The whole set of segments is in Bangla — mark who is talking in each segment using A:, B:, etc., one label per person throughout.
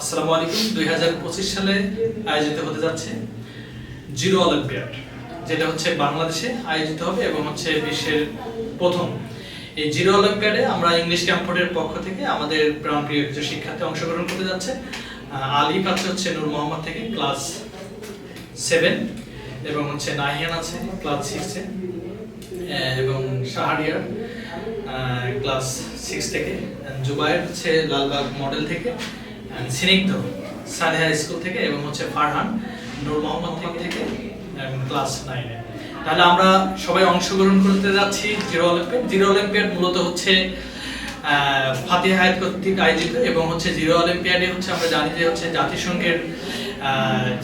A: আসসালামু আলাইকুম। দুই হাজার পঁচিশ সালে আয়োজিত হতে যাচ্ছে জিরো অলিম্পিয়াড যেটা হচ্ছে বাংলাদেশে আয়োজিত হবে এবং হচ্ছে বিশ্বের প্রথম। এই জিরো অলিম্পিয়াডে আমরা ইংলিশ ক্যাম্পোর্ডের পক্ষ থেকে আমাদের প্রাণপ্রিয় কিছু শিক্ষার্থী অংশগ্রহণ করতে যাচ্ছে। আহ, আলী পাচ্ছে হচ্ছে নূর মোহাম্মদ থেকে ক্লাস সেভেন এবং হচ্ছে নাহিয়ান আছে ক্লাস সিক্সে এবং শাহরিয়ার ক্লাস সিক্স থেকে। জুবায়ের হচ্ছে লালবাগ মডেল থেকে। স্নিগ্ধ সালেহা স্কুল থেকে এবং হচ্ছে ফারহান নূর মোহাম্মদ থেকে ক্লাস নাইনে। তাহলে আমরা সবাই অংশগ্রহণ করতে যাচ্ছি জিরো অলিম্পিয়াড। জিরো অলিম্পিয়াড মূলত হচ্ছে ফাতিহ হায়াত কর্তৃক আয়োজিত এবং হচ্ছে জিরো অলিম্পিয়াডে হচ্ছে আমরা জানি যে হচ্ছে জাতিসংঘের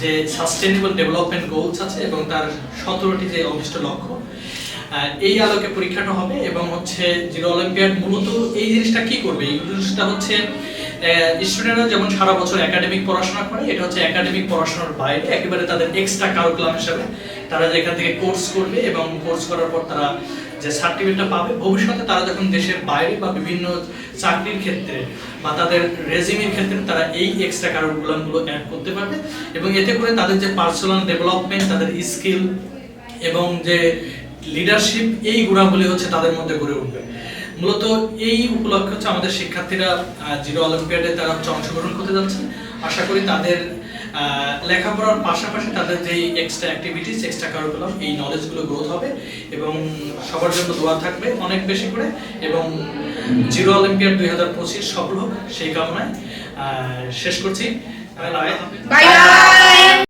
A: যে সাস্টেনেবল ডেভেলপমেন্ট গোলস আছে এবং তার সতেরোটি যে অভিষ্ট লক্ষ্য এই আলোকে পরীক্ষাটা হবে এবং হচ্ছে জিরো অলিম্পিয়াড মূলত এই জিনিসটা কি করবে? এই জিনিসটা হচ্ছে স্টুডেন্টরা যেমন সারা বছর একাডেমিক পড়াশোনা করে, এটা হচ্ছে একাডেমিক পড়াশোনার বাইরে, একেবারে তাদের এক্সট্রা কারিকুলাম হিসাবে তারা যে এখান থেকে কোর্স করবে এবং কোর্স করার পর তারা যে সার্টিফিকেটটা পাবে, ভবিষ্যতে তারা যখন দেশের বাইরে বা বিভিন্ন চাকরির ক্ষেত্রে বা তাদের রেজিমের ক্ষেত্রে তারা এই এক্সট্রা কারিকুলামগুলো অ্যাড করতে পারবে এবং এতে করে তাদের যে পার্সোনাল ডেভেলপমেন্ট তাদের স্কিল এবং যে লিডারশিপ এই গুণাবলী হচ্ছে তাদের মধ্যে গড়ে উঠবে। মূলত এই উপলক্ষে হচ্ছে আমাদের শিক্ষার্থীরা জিরো অলিম্পিয়াডে তারা হচ্ছে অংশগ্রহণ করতে যাচ্ছে। আশা করি তাদের লেখাপড়ার পাশাপাশি তাদের যে এক্সট্রা অ্যাক্টিভিটিস এক্সট্রা কারিকুলাম এই নলেজগুলো গ্রোথ হবে এবং সবার জন্য দোয়া থাকবে অনেক বেশি করে এবং জিরো অলিম্পিয়াড দুই হাজার পঁচিশ সফল হোক সেই কামনায় শেষ করছি।
B: Bye bye